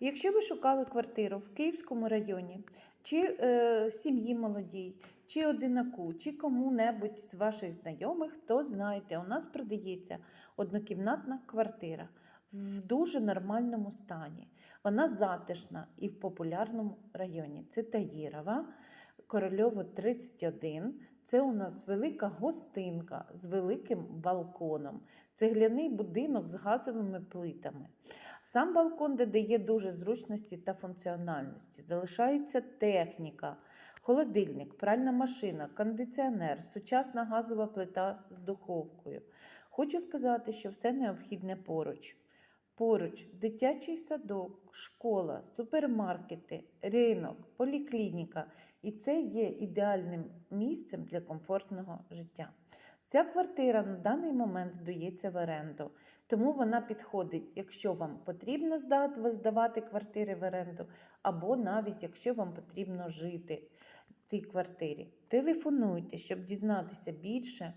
Якщо ви шукали квартиру в Київському районі, чи е, сім'ї молодій, чи одинаку, чи кому-небудь з ваших знайомих, то знаєте, у нас продається однокімнатна квартира в дуже нормальному стані. Вона затишна і в популярному районі. Це Таїрова, Корольово 31. Це у нас велика гостинка з великим балконом, цегляний будинок з газовими плитами. Сам балкон додає дуже зручності та функціональності. Залишається техніка, холодильник, пральна машина, кондиціонер, сучасна газова плита з духовкою. Хочу сказати, що все необхідне поруч. Поруч дитячий садок, школа, супермаркети, ринок, поліклініка. І це є ідеальним місцем для комфортного життя. Ця квартира на даний момент здається в оренду, тому вона підходить, якщо вам потрібно здавати квартири в оренду, або навіть якщо вам потрібно жити в тій квартирі. Телефонуйте, щоб дізнатися більше.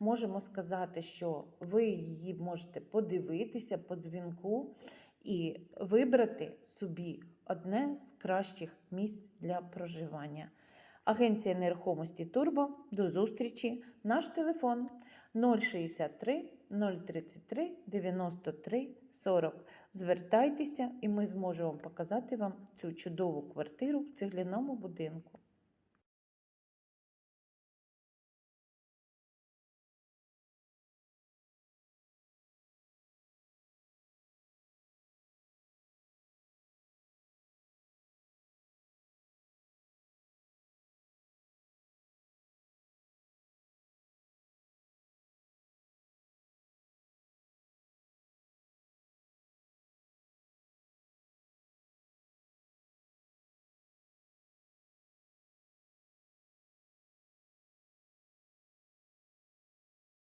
Можемо сказати, що ви її можете подивитися по дзвінку і вибрати собі одне з кращих місць для проживання. Агенція нерухомості Турбо. До зустрічі. Наш телефон 063 033 93 40. Звертайтеся, і ми зможемо показати вам цю чудову квартиру в цегляному будинку.